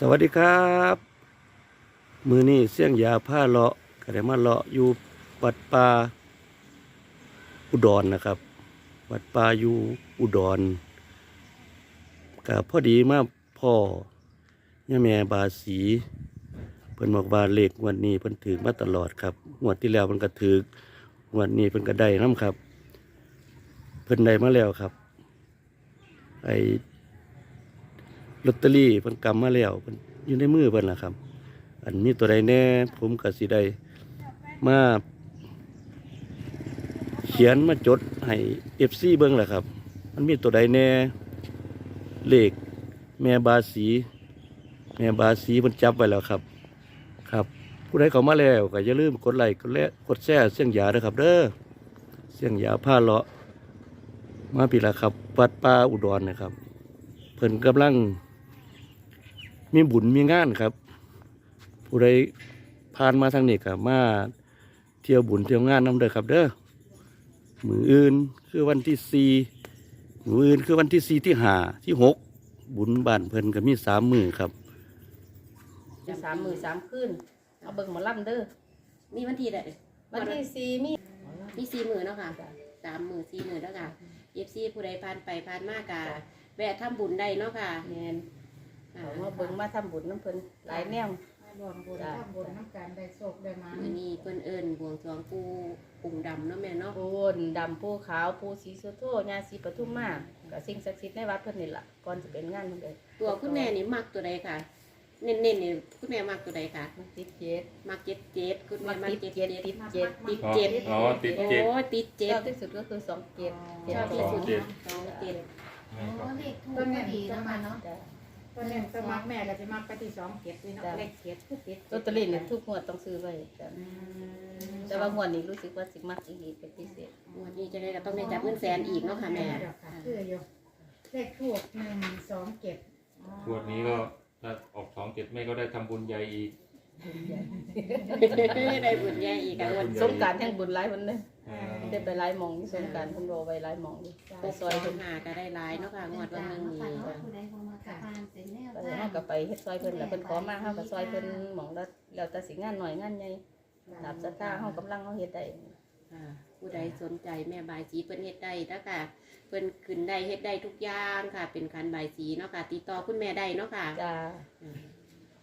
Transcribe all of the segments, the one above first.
สวัสดีครับ มือนี้เสี่ยงยาผ้าเลาะก็ไดมาเลาะอยู่วัดป่าอุดรนะครับวัดป่าอยู่อุดรกับพอดีมาพ่อย่าแม่บาสีเพิ่นบอกว่าเลขวดนี้เพิ่นถือมาตลอดครับงวดที่แล้วเพิ่นก็ถือวดนี้เพิ่นก็ได้น้ำครับ เพิ่นได้มาแล้วครับ ไอ ลอตเตอรี่เพิ่นกำมาแล้วเพิ่นอยู่ในมือเพิ่นล่ะครับ อันมีตัวใดแน่ผมก็สิได้มาเขียนมาจดให้ FC เบิ่งล่ะครับ มันมีตัวใดแน่เลขแม่บาสีแม่บาสีเพิ่นจับไว้แล้วครับ ครับ ผู้ใดเขามาแล้วก็อย่าลืมกดไลค์กดแลกดแชร์เสียงยาด้อครับ เด้อเสียงยาผ้าเลาะมาปีละครับ วัดป่าอุดรนะครับ เพิ่นกำลัง มีบุญมีงานครับ ผู้ใดผ่านมาทางนี้ก็มาเที่ยวบุญเที่ยวงานน้ำเด้อครับ เด้อมืออื่นคือวันที่สี่มืออื่นคือวันที่สี่ที่ห้าที่หกบุญบ้านเพิ่นก็มีสามมือครับจะสามมือสามคืนเอาเบิ่งหมอลำเด้อมีวันที่ใดวันที่สี่มีมีสี่มือเนาะค่ะสามมือสี่มือแล้วค่ะเอฟซีผู้ใดผ่านไปผ่านมากกะแวะทำบุญได้เนาะค่ะแมนอ่า เอามาเบิ่งมาทำบุญน้ำเพิ่นหลายแนวรวมบุญจ้ะ ทำบุญน้ำกันได้โชคได้มามือนี้เพิ่นเอิญบวงสรวงปูปุ่งดำเนาะแม่เนาะปูนดำปูขาวปูสีสุโธญาสีปทุมมากับสิ่งศักดิ์สิทธิ์ในวัดเพิ่นนี่ล่ะก่อนจะเป็นงานเพิ่นเด้อตัวคุณแม่นี่มักตัวใดค่ะ เน้นๆนี่คุณแม่มักตัวใดค่ะ มันติดเจ็ดมักเจ็ดเจ็ดคุณแม่มัมักกติดเจ็ดเจ็ดเจ็ดติดเจ็ดติดเจ็ดอ๋อติดเจ็ดโอ้ติดเจ็ชดอบที่สุดก็คือสองเจ็ดเจ็ดชอบที่สุดเจ็ด สองเจ็ด โอ้เลขถูกก็ดีนะมาเนาะจ้ะ ตอนนี้สมัครแม่ก็จะมาปฏิสองเก็บด้วยเนาะจ้ะ เลขเก็บคือติดลอตเตอรี่นี่ทุกงวดต้องซื้อไว้จ้ะอืมแต่ว่างวดนี้รู้สึกว่าสิมักอีกนิดเป็นพิเศษวันนี้จะได้ก็ต้องได้จับเงินแสนอีกเนาะค่ะแม่เดี๋ยวค่ะคืออยู่เลขถูกหนึ่งสองเก็บอ๋องวดนี้ก็ถ้าออกสองเจ็ดแม่ก็ได้ทำบุญใหญ่อีก ได้บุญใหญ่อีกอะวันสงกรารแห่งบุญหลายวันเล ยอ่าได้ไปหลายหมองที่สงกรารเพิ่นรอไว้หลายหมองอยู่หไปกซซออยยเพิ่เพิ่นนหาก็ได้หลายเนาะค่ะงวดวันหนึงนี่ค่ะไปเฮาก็ไปเฮ็ดซอยเพิ่นแล้วเพิ่นขอมาเฮาก็ซอยเพิ่นหมองละแล้วแต่สิงานหน่อยงานใหญ่ตามศรัทธาเฮากำลังเฮาเฮ็ดได้ค่ะผู้ใดสนใจแม่บายสีเพิ่นเฮ็ดได้แล้วค่ะเพิ่นขึ้นได้เฮ็ดได้ทุกอย่างค่ะ เป็นคันบายสีเนาะค่ะติดต่อคุณแม่ได้เนาะค่ะจ้าอ่า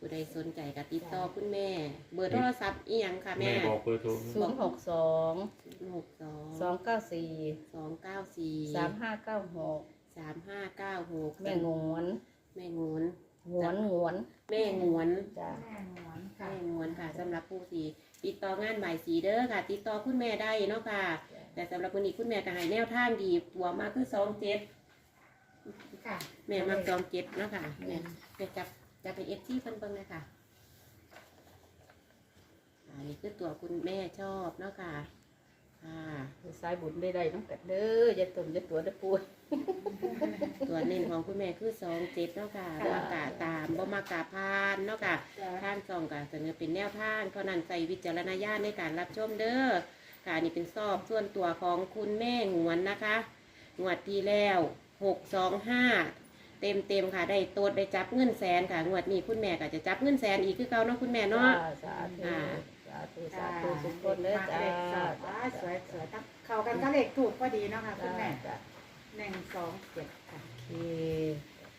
ผู้ใดสนใจก็ติดต่อคุณแม่ เบอร์โทรศัพท์อีหยังค่ะแม่แม่บอกเบอร์โทร062หกสอง294สองเก้าสี่3596สามห้าเก้าหกแม่งวนแม่งวนงวนงวนแม่งวนจ้าแม่หงวนค่ะแม่งวนค่ะสำหรับผู้สีติดต่องานบ่ายสีเด้อค่ะ ติดต่อคุณแม่ได้เนาะค่ะ แต่สำหรับวันนี้คุณแม่ก็ให้แนวทางดีตัวมากคือสองเจ็ดค่ะ แม่มักสองเจ็ดเนาะค่ะแม่แม่จับ จับเป็นเอฟซีเพิ่นเบิ่งเลยค่ะอันนี้คือตัวคุณแม่ชอบเนาะค่ะค่ะสายบุญได้ได้น้ำกัดเด้ออย่าตุ่มอย่าตัวเด้อปูตัวเน้นของคุณแม่คือสองเจ็ดเนาะค่ะบ่มากะตามบ่มากะพานเนาะค่ะทางส่องก็เสนอเป็นแนวทางเท่านั้นใส่วิจารณญาณในการรับชมเด้อค่ะนี่เป็นสอบส่วนตัวของคุณแม่หงวนนะคะ งวดที่แล้วหกสองห้า เต็มเต็มๆค่ะ ได้โตดได้จับเงินแสนค่ะ งวดนี้คุณแม่ก็จะจับเงินแสนอีกคือเก่าเนาะคุณแม่เนาะ สาธุอ่า สาธุสาธุทุกคนเด้อจ้าเลขสองว้าสวยสวยตั้งเข้ากันก็เลขถูกพอดีเนาะค่ะคุณแม่จ้าหนึ่งสองเจ็ดค่ะ โอเค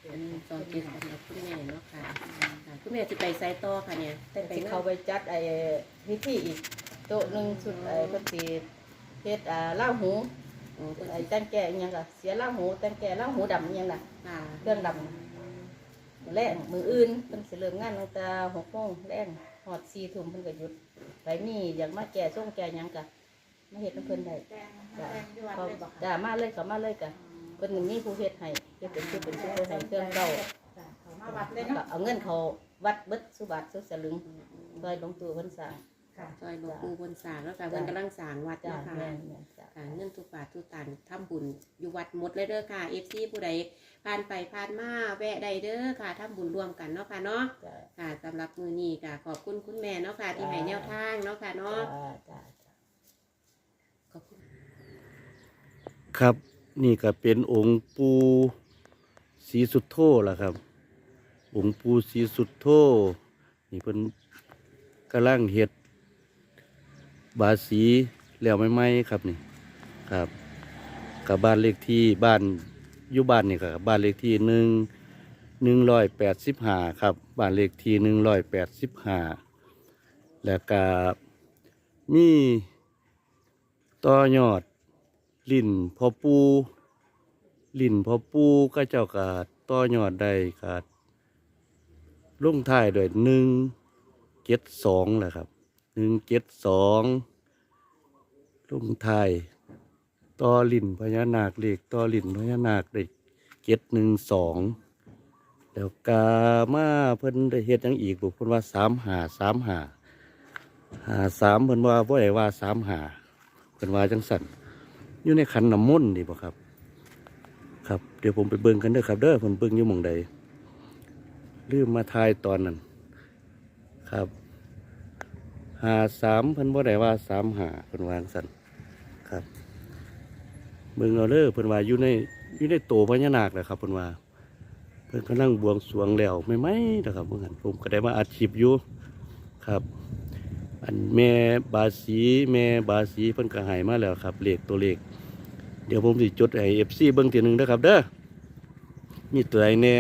เป็นสองเจ็ดสำหรับคุณแม่เนาะค่ะค่ะ คุณแม่จะไปไซต์ต่อค่ะเนี่ยแต่ไปที่งาเขานไปจัดไอ้พิธีอีกโต๊ะหนึ่งชุดไอ้คนตีเฮ็ดอ่าเหล้าหู โอ้คุณไอ้แตงแก่อิหยังล่ะเสียเหล้าหูแตงแก่เหล้าหูดำอิหยังล่ะค่ะเครื่องดำมื้อแรกมืออื่นเพิ่นสิเริ่มงานตั้งแต่หกโมงแรงหอดสี่ทุ่มเพิ่นก็หยุดไปมีอยากมาแก่ส่งแก่หยังกะมาเฮ็ดน้ำเพิ่นได้แดงจ้าแดงยวดเขาเลยบอกจ้ามาเลยเขามาเลยกะเพิ่นมีผู้เฮ็ดให้เฮ็ดเป็นชุดเป็นชุดเพิ่นให้เครื่องเก่าจ้ะเขามาวัดเลยก็เนาะเอาเงินเขาวัดเบิดสุบาทสุสลึงซอยหลวงตู่เพิ่นสร้าง ค่ะ ซอยหลวงปู่บนสร้างแล้วค่ะเพิ่นกำลังสร้างวัดจ้าเนาะ บุญอยู่วัดหมดเลยเด้อค่ะเอฟซีผู้ใดผ่านไปผ่านมาแวะใดเด้อค่ะทำบุญรวมกันเนาะค่ะเนาะจ้าค่ะสำหรับมือนี้ค่ะขอบคุณคุณแม่เนาะค่ะที่ให้แนวทางเนาะค่ะจ้าเนาะจ้าขอบคุณ ครับ นี่ก็เป็นองค์ปูสีสุดโทล่ะครับ องค์ปู่ศรีสุดโธนี่เพิ่นกำลังเฮ็ด บาสีแล้วไม่ไหมครับนี่ครับ กับบ้านเลขที่บ้านอยู่บ้านนี่ครับบ้านเลขที่หนึ่งหนึ่งร้อยแปดสิบห้าครับบ้านเลขที่หนึ่งร้อยแปดสิบห้าแล้วก็มีต่อยอดลิ่นพอปูลิ่นพอปูก็เจ้ากาต่อยอดได้กาลงท้ายด้วยหนึ่งเจ็ดสองแหละครับหนึ่งเจ็ดสองลุงไทาย ต่อลิ่นพญานาคเลขต่อลิ่นพญานาคได้เจ็ดหนึ่งสองแล้วกามาเพิ่นได้เฮ็ดยังอีกบุเพิ่นว่าสามหาสามหาหาสามเพิ่นว่าบ่ได้ว่าสามหาเพิ่นว่าจังสั่นอยู่ในขันน้ำมนต์นี่บ่ครับ ครับ เดี๋ยวผมไปเบิ่งกันเด้อครับ เด้อเพิ่นเบิ่งอยู่หม่องใดลืมมาทายตอนนั้น ครับหาสามเพิ่นบ่ได้ว่าสามหาเพิ่นวาจังสัน เบิ่งเอาเด้อเพิ่นว่าอยู่ในอยู่ในโตพญานาคแหละครับเพิ่นว่า เพิ่นกำลังบวงสรวงแล้วไม่ไหมนะครับเมื่อนผมก็ได้มาอัดคลิปอยู่ครับ อันแม่บาสีแม่บาสีเพิ่นก็ให้มาแล้วครับเลขตัวเลขเดี๋ยวผมสิจดให้ FC เบิ่งทีหนึ่งเด้อครับ เด้อมีตัวใดแน่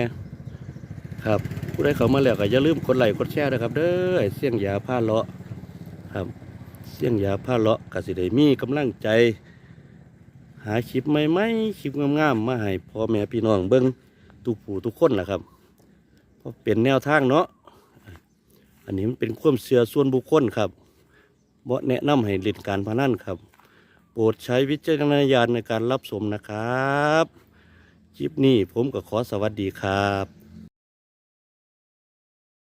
ครับผู้ใดเข้ามาแล้วก็อย่าลืมกดไลค์กดแชร์นะครับ เด้อไอเสี่ยงยาผ้าเลาะครับ เสี่ยงยาผ้าเลาะกสิได้มีกำลังใจ หาคลิปใหม่ๆคลิปงามๆมาให้พ่อแม่พี่น้องเบิ้งทุกผู้ทุกคนแหละครับเพราะเป็นแนวทางเนาะอันนี้มันเป็นความเสื่อส่วนบุคคลครับบ่แนะนำให้เล่นการพนันครับ โปรดใช้วิจารณญาณในการรับชมนะครับ คลิปนี้ผมก็ขอสวัสดีครับ